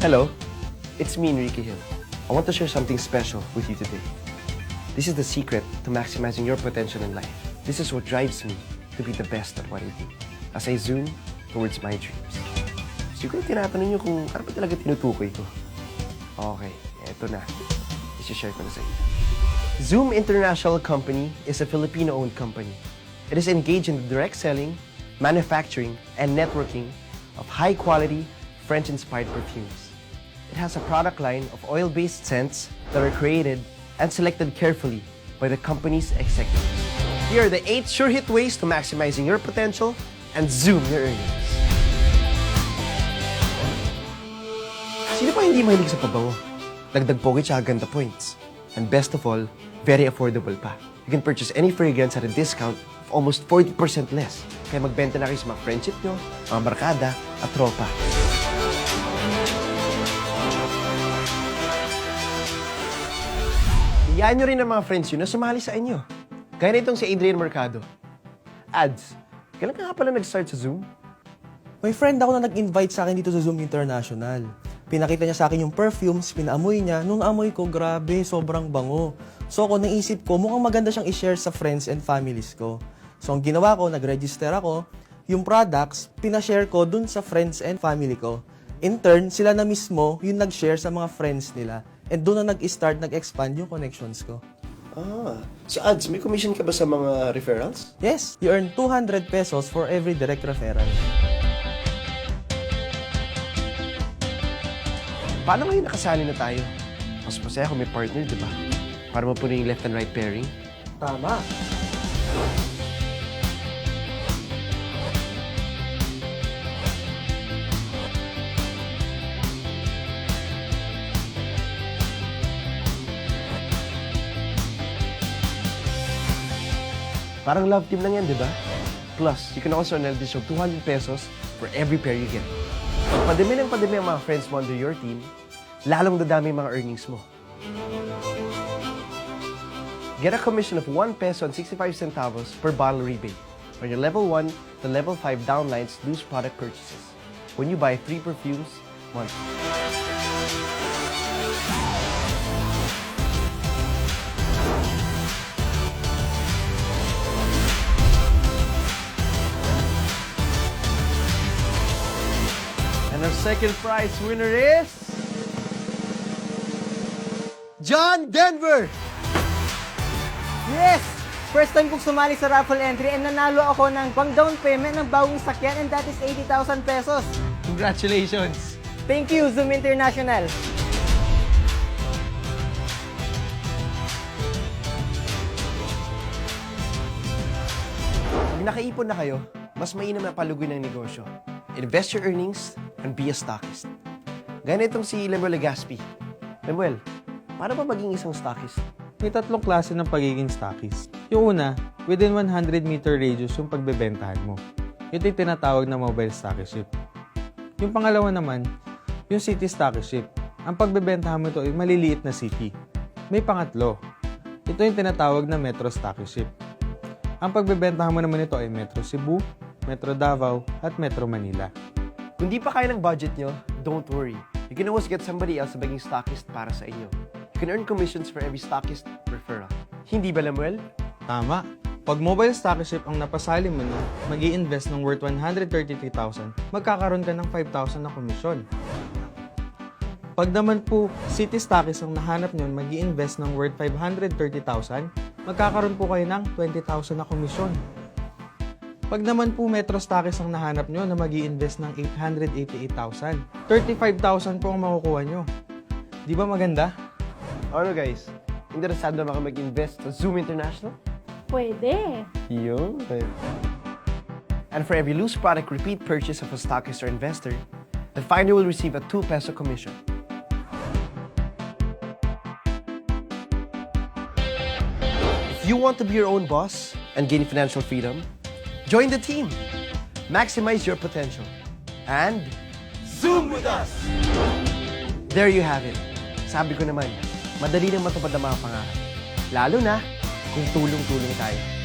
Hello, it's me, Enrique Hill. I want to share something special with you today. This is the secret to maximizing your potential in life. This is what drives me to be the best at what I do as I zoom towards my dreams. Siguro tinatanong niyo kung ano talaga tinutukoy ko. Okay, eto na. I-share ko na sa inyo. Zoom International Company is a Filipino-owned company. It is engaged in the direct selling, manufacturing, and networking of high-quality, French-inspired perfumes. It has a product line of oil-based scents that are created and selected carefully by the company's executives. Here are the eight sure-hit ways to maximizing your potential and zoom your earnings. Sino pa hindi mahilig sa pabango? Dagdag pogi tsaka ganda points. And best of all, very affordable pa. You can purchase any fragrance at a discount of almost 40% less. Kaya magbenta na kayo sa mga friendship nyo, mga barkada, at tropa. Iyaan nyo rin ang mga friends yun na sumali sa inyo. Gaya na si Adrian Mercado. Ads, kailan ka nga pala nag-start sa Zoom? May friend ako na nag-invite sa akin dito sa Zoom International. Pinakita niya sa akin yung perfumes, pinaamoy niya. Nung naamoy ko, grabe, sobrang bango. So ako naisip ko, mukhang maganda siyang i-share sa friends and families ko. So ang ginawa ko, nag-register ako. Yung products, pinashare ko dun sa friends and family ko. In turn, sila na mismo yung nag-share sa mga friends nila. And doon na nag-start, nag-expand yung connections ko. Ah, sa ads, may commission ka ba sa mga referrals? Yes, you earn 200 pesos for every direct referral. Paano ngayon nakasali na tayo? Mas masaya kung may partner, di ba? Para mapuno yung left and right pairing. Tama. Parang love team lang yan, di ba? Plus, you can also earn an additional 200 pesos for every pair you get. Pag padami ng padami ang mga friends mo under your team, lalong dadami mga earnings mo. Get a commission of 1 peso and 65 centavos per bottle rebate when your level 1 to level 5 downlines lose product purchases when you buy 3 perfumes monthly. Second prize winner is... John Denver! Yes! First time kong sumali sa raffle entry and nanalo ako ng pang down payment ng bagong sakyan and that is 80,000 pesos. Congratulations! Thank you, Zoom International. Pag nakaipon na kayo, mas mainam na palugoy ng negosyo. Invest your earnings and be a stockist. Gaya itong si Lemuel Legaspi. Lemuel, paano ba maging isang stockist? May tatlong klase ng pagiging stockist. Yung una, within 100 meter radius yung pagbebentahan mo. Ito yung tinatawag na mobile stockist Yung pangalawa naman, yung city stockist Ang pagbebentahan mo ito ay maliliit na city. May pangatlo, ito yung tinatawag na metro stockist Ang pagbebentahan mo naman ito ay Metro Cebu, Metro Davao, at Metro Manila. Kung di pa kaya ng budget nyo, don't worry. You can always get somebody else na maging stockist para sa inyo. You can earn commissions for every stockist referral. Hindi ba, Lemuel? Tama. Pag mobile stockship ang napasali mo na, mag invest ng worth 133,000, magkakaroon ka ng 5,000 na komisyon. Pag naman po city stockist ang nahanap nyo, mag invest ng worth 530,000, magkakaroon po kayo ng 20,000 na komisyon. Pag naman po metro stockist ang nahanap nyo na mag invest ng 888,000, 35,000 po ang makukuha nyo. Di ba maganda? Ano guys? Interesado ba ka mag-invest sa Zoom International? Pwede. Yun. And for every loose product repeat purchase of a stockist or investor, the finder will receive a 2 peso commission. If you want to be your own boss and gain financial freedom, join the team. Maximize your potential. And Zoom with us! There you have it. Sabi ko naman, madali nang matupad ang mga pangarap. Lalo na kung tulong-tulong tayo.